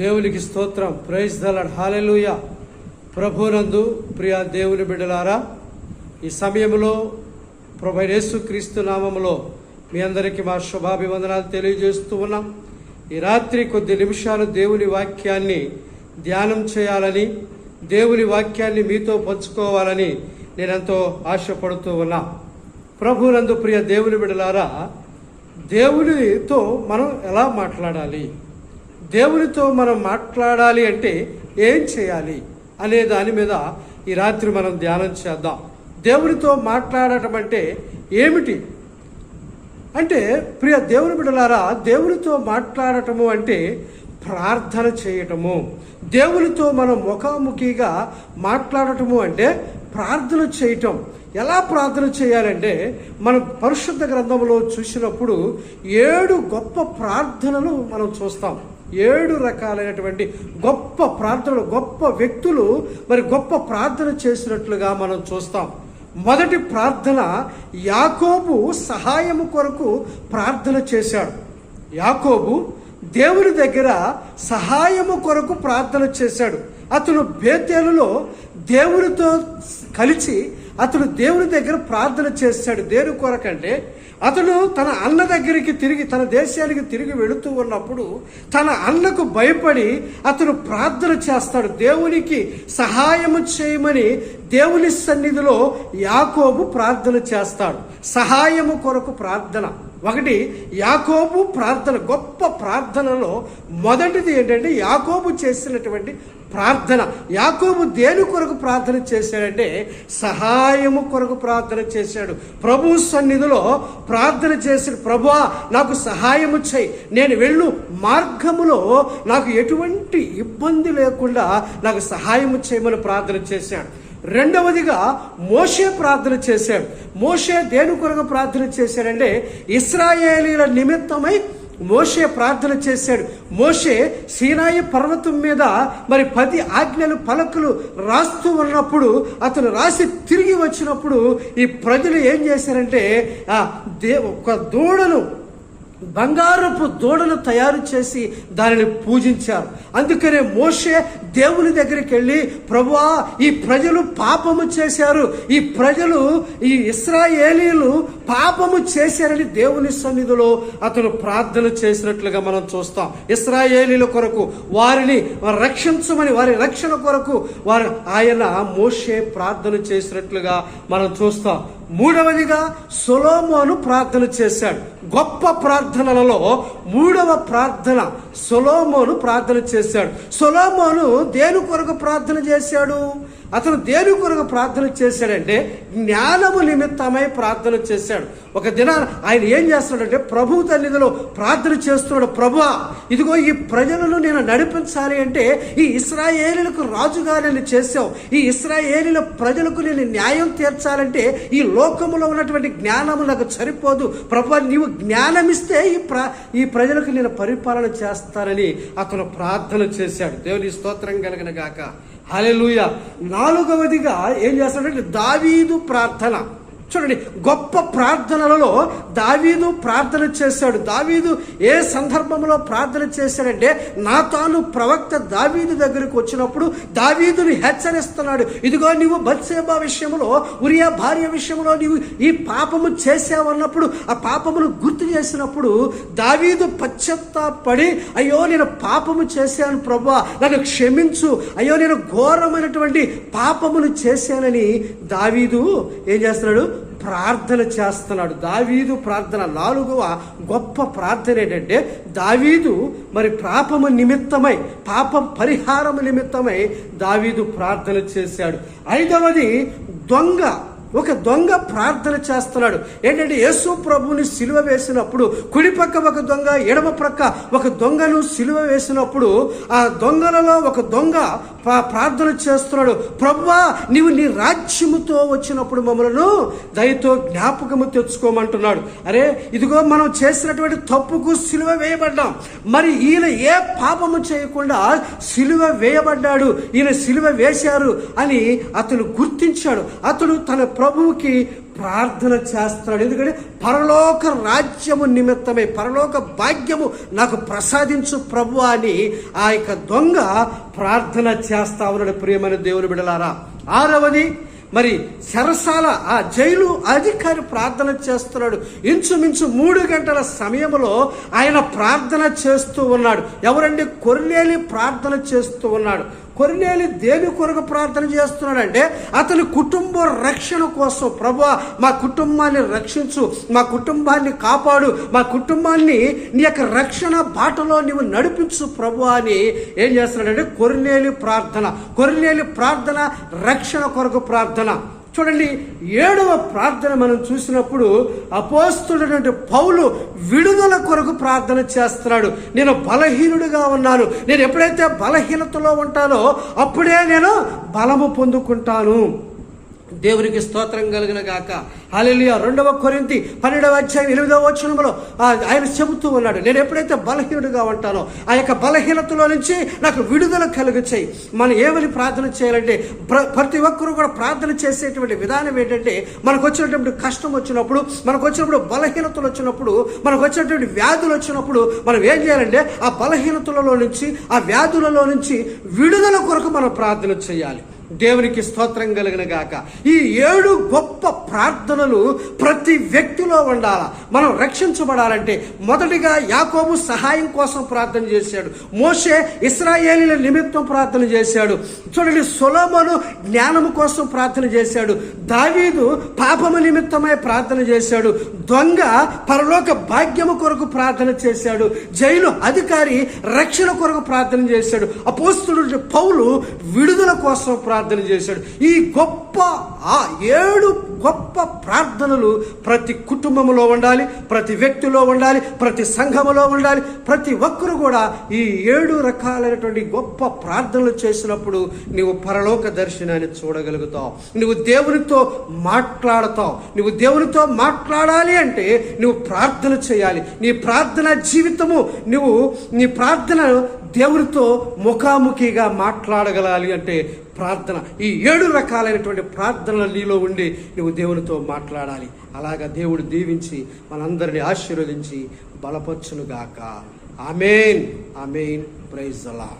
దేవునికి స్తోత్రం. Praise దలడ్ hallelujah ప్రభునందు ప్రియ దేవుని బిడ్డలారా ఈ సమయంలో ప్రభు యేసు క్రీస్తు నామములో మీ అందరికీ మా శుభాభివందనాలు తెలియజేస్తూ ఉన్నాం. ఈ రాత్రి కొద్ది నిమిషాలు దేవుని వాక్యాన్ని ధ్యానం చేయాలని దేవుని వాక్యాన్ని మీతో పంచుకోవాలని నేనెంతో ఆశపడుతూ ఉన్నా. ప్రభునందు ప్రియ దేవుని బిడలారా దేవునితో మనం ఎలా మాట్లాడాలి? దేవునితో మనం మాట్లాడాలి అంటే ఏం చేయాలి అనే దాని మీద ఈ రాత్రి మనం ధ్యానం చేద్దాం. దేవునితో మాట్లాడటం అంటే ఏమిటి? అంటే ప్రియ దేవుని బిడ్డలారా దేవునితో మాట్లాడటము అంటే ప్రార్థన చేయటము. దేవునితో మనం ముఖాముఖిగా మాట్లాడటము అంటే ప్రార్థన చేయటం. ఎలా ప్రార్థన చేయాలంటే మనం పరిశుద్ధ గ్రంథంలో చూసినప్పుడు ఏడు గొప్ప ప్రార్థనలు మనం చూస్తాం. ఏడు రకాలైనటువంటి గొప్ప ప్రార్థనలు గొప్ప వ్యక్తులు మరి గొప్ప ప్రార్థన చేసినట్లుగా మనం చూస్తాం. మొదటి ప్రార్థన యాకోబు సహాయము కొరకు ప్రార్థన చేశాడు. యాకోబు దేవుని దగ్గర సహాయము కొరకు ప్రార్థన చేశాడు. అతను బేతేలులో దేవునితో కలిసి అతను దేవుని దగ్గర ప్రార్థన చేశాడు. దేని కొరకంటే అతను తన అన్న దగ్గరికి తిరిగి తన దేశానికి తిరిగి వెళుతూ ఉన్నప్పుడు తన అన్నకు భయపడి అతను ప్రార్థన చేస్తాడు. దేవునికి సహాయము చేయమని దేవుని సన్నిధిలో యాకోబు ప్రార్థన చేస్తాడు. సహాయము కొరకు ప్రార్థన. ఒకటి యాకోబు ప్రార్థన గొప్ప ప్రార్థనలో మొదటిది ఏంటంటే యాకోబు చేసినటువంటి ప్రార్థన. యాకోబు దేని కొరకు ప్రార్థన చేశాడంటే సహాయము కొరకు ప్రార్థన చేశాడు. ప్రభు సన్నిధిలో ప్రార్థన చేసిన ప్రభువా నాకు సహాయము చేయి. నేను వెళ్ళు. మార్గములో నాకు ఎటువంటి ఇబ్బంది లేకుండా నాకు సహాయము చేయమని ప్రార్థన చేశాడు. రెండవదిగా మోషే ప్రార్థన చేశాడు. మోషే దేని కొరకు ప్రార్థన చేశాడంటే ఇస్రాయేలీల నిమిత్తమై మోషే ప్రార్థన చేశాడు. మోషే సీనాయి పర్వతం మీద మరి పది ఆజ్ఞలు పలకలు రాస్తూ ఉన్నప్పుడు అతను రాసి తిరిగి వచ్చినప్పుడు ఈ ప్రజలు ఏం చేశారంటే ఆ దే ఒక దూడను బంగారపు దూడను తయారు చేసి దానిని పూజించారు. అందుకనే మోషే దేవుని దగ్గరికి వెళ్ళి ప్రభువా ఈ ప్రజలు పాపము చేశారు. ఈ ప్రజలు ఈ ఇస్రాయేలీలు పాపము చేశారని దేవుని సన్నిధిలో అతను ప్రార్థన చేసినట్లుగా మనం చూస్తాం. ఇస్రాయేలీల కొరకు వారిని రక్షించమని వారి రక్షణ కొరకు వారు ఆయన మోషే ప్రార్థన చేసినట్లుగా మనం చూస్తాం. మూడవదిగా సొలోమోను ప్రార్థన చేశాడు. గొప్ప ప్రార్థనలలో మూడవ ప్రార్థన. సొలోమోను ప్రార్థన చేశాడు. సొలోమోను దేని కొరకు ప్రార్థన చేశాడు? అతను దేని కొరకు ప్రార్థన చేశాడంటే జ్ఞానము నిమిత్తమై ప్రార్థన చేశాడు. ఒక దిన ఆయన ఏం చేస్తున్నాడంటే ప్రభు తల్లిదిలో ప్రార్థన చేస్తున్నాడు. ప్రభు ఇదిగో ఈ ప్రజలను నేను నడిపించాలి అంటే ఈ ఇస్రాయేలీలకు రాజుగా నేను చేసావు ఈ ఇస్రాయేలీల ప్రజలకు నేను న్యాయం తీర్చాలంటే ఈ లోకములో ఉన్నటువంటి జ్ఞానము నాకు సరిపోదు. ప్రభు నీవు జ్ఞానం ఇస్తే ఈ ప్ర ఈ ప్రజలకు నేను పరిపాలన చేస్తానని అతను ప్రార్థన చేశాడు. దేవుని స్తోత్రం కలిగిన గాక. హలెలుయ నాలుగవదిగా ఏం చేస్తాడంటే దావీదు ప్రార్థన. చూడండి గొప్ప ప్రార్థనలలో దావీదు ప్రార్థన చేశాడు. దావీదు ఏ సందర్భంలో ప్రార్థన చేశాడంటే నా తాను ప్రవక్త దావీదు దగ్గరికి వచ్చినప్పుడు దావీదుని హెచ్చరిస్తున్నాడు. ఇదిగో నీవు బత్సేబా విషయంలో ఉరియా భార్య విషయంలో నీవు ఈ పాపము చేసావన్నప్పుడు ఆ పాపమును గుర్తు చేసినప్పుడు దావీదు పశ్చత్తాపడి అయ్యో నేను పాపము చేశాను ప్రభా నన్ను క్షమించు అయ్యో నేను ఘోరమైనటువంటి పాపమును చేశానని దావీదు ఏం చేస్తున్నాడు? ప్రార్థన చేస్తున్నాడు. దావీదు ప్రార్థన నాలుగవ గొప్ప ప్రార్థన ఏంటంటే దావీదు మరి పాపము నిమిత్తమై పాపం పరిహారము నిమిత్తమై దావీదు ప్రార్థన చేశాడు. ఐదవది దొంగ. ఒక దొంగ ప్రార్థన చేస్తున్నాడు. ఏంటంటే యేసు ప్రభుని సిలువ వేసినప్పుడు కుడి పక్క ఒక దొంగ ఎడమ ప్రక్క ఒక దొంగను సిలువ వేసినప్పుడు ఆ దొంగలలో ఒక దొంగ ప్రార్థన చేస్తున్నాడు. ప్రభువా నీవు నీ రాజ్యముతో వచ్చినప్పుడు మమ్మలను దయతో జ్ఞాపకము తెచ్చుకోమంటున్నాడు. అరే ఇదిగో మనం చేసినటువంటి తప్పుకు సిలువ వేయబడ్డాం. మరి ఈయన ఏ పాపము చేయకుండా సిలువ వేయబడ్డాడు. ఈయన సిలువ వేశారు అని అతను గుర్తించాడు. అతడు తన ప్రభువుకి ప్రార్థన చేస్తున్నాడు ఎందుకంటే పరలోక రాజ్యము నిమిత్తమే పరలోక భాగ్యము నాకు ప్రసాదించు ప్రభు అని ఆ యొక్క దొంగ ప్రార్థన చేస్తా ఉన్నాడు. ప్రియమైన దేవుని బిడలారా ఆరవది మరి సరసాల ఆ జైలు అధికారి ప్రార్థన చేస్తున్నాడు. ఇంచుమించు మూడు గంటల సమయంలో ఆయన ప్రార్థన చేస్తూ ఉన్నాడు. ఎవరండి? కొర్నేలి ప్రార్థన చేస్తూ ఉన్నాడు. కొరినేలి దేని కొరకు ప్రార్థన చేస్తున్నాడంటే అతని కుటుంబ రక్షణ కోసం ప్రభు మా కుటుంబాన్ని రక్షించు మా కుటుంబాన్ని కాపాడు మా కుటుంబాన్ని నీ యొక్క రక్షణ బాటలో నీవు నడిపించు ప్రభు అని ఏం చేస్తున్నాడంటే కొరినేలి ప్రార్థన కొరినేలి ప్రార్థన రక్షణ కొరకు ప్రార్థన. చూడండి ఏడవ ప్రార్థన మనం చూసినప్పుడు అపోస్తుడైనటువంటి పౌలు విడుదల కొరకు ప్రార్థన చేస్తున్నాడు. నేను బలహీనుడిగా ఉన్నాను. నేను ఎప్పుడైతే బలహీనతలో ఉంటానో అప్పుడే నేను బలము పొందుకుంటాను. దేవునికి స్తోత్రం కలిగిన గాక. అలెలియా రెండవ కొరింతి పన్నెండవ అధ్యాయం ఎనిమిదవ వచనంలో ఆయన చెబుతూ ఉన్నాడు నేను ఎప్పుడైతే బలహీనుడుగా ఉంటానో ఆ యొక్క బలహీనతలో నుంచి నాకు విడుదల కలుగు చేయి మనం ఏమని ప్రార్థన చేయాలంటే ప్ర- ప్రతి ఒక్కరూ కూడా ప్రార్థన చేసేటువంటి విధానం ఏంటంటే మనకు వచ్చినటువంటి కష్టం వచ్చినప్పుడు మనకు వచ్చినప్పుడు బలహీనతలు వచ్చినప్పుడు మనకు వచ్చినటువంటి వ్యాధులు వచ్చినప్పుడు మనం ఏం చేయాలంటే ఆ బలహీనతలలో నుంచి ఆ వ్యాధులలో నుంచి విడుదల కొరకు మనం ప్రార్థన చేయాలి. దేవునికి స్తోత్రం కలిగిన గాక. ఈ ఏడు గొప్ప ప్రార్థనలు ప్రతి వ్యక్తిలో ఉండాల? మనం రక్షించబడాలంటే మొదటిగా యాకోబు సహాయం కోసం ప్రార్థన చేశాడు. మోషే ఇస్రాయేలీల నిమిత్తం ప్రార్థన చేశాడు. చూడండి సులోమను జ్ఞానము కోసం ప్రార్థన చేశాడు. దావీదు పాపము నిమిత్తమై ప్రార్థన చేశాడు. దొంగ పరలోక భాగ్యము కొరకు ప్రార్థన చేశాడు. జైలు అధికారి రక్షణ కొరకు ప్రార్థన చేశాడు. అపోస్తుడు పౌలు విడుదల కోసం ప్రార్థన చేశాడు. ఈ గొప్ప ఆ ఏడు గొప్ప ప్రార్థనలు ప్రతి కుటుంబంలో ఉండాలి ప్రతి వ్యక్తిలో ఉండాలి ప్రతి సంఘములో ఉండాలి. ప్రతి ఒక్కరు కూడా ఈ ఏడు రకాలైనటువంటి గొప్ప ప్రార్థనలు చేసినప్పుడు నీవు పరలోక దర్శనాన్ని చూడగలుగుతావు. నువ్వు దేవునితో మాట్లాడతావు. నువ్వు దేవునితో మాట్లాడాలి అంటే నువ్వు ప్రార్థన చేయాలి. నీ ప్రార్థన జీవితము నువ్వు నీ ప్రార్థన దేవునితో ముఖాముఖిగా మాట్లాడగలాలి అంటే ప్రార్థన. ఈ ఏడు రకాలైనటువంటి ప్రార్థనలు నీలో ఉండి నువ్వు దేవునితో మాట్లాడాలి. అలాగా దేవుడు దీవించి మనందరినీ ఆశీర్వదించి బలపరచునుగాక. ఆమెన్. ఆమెన్. ప్రైజ్ అలా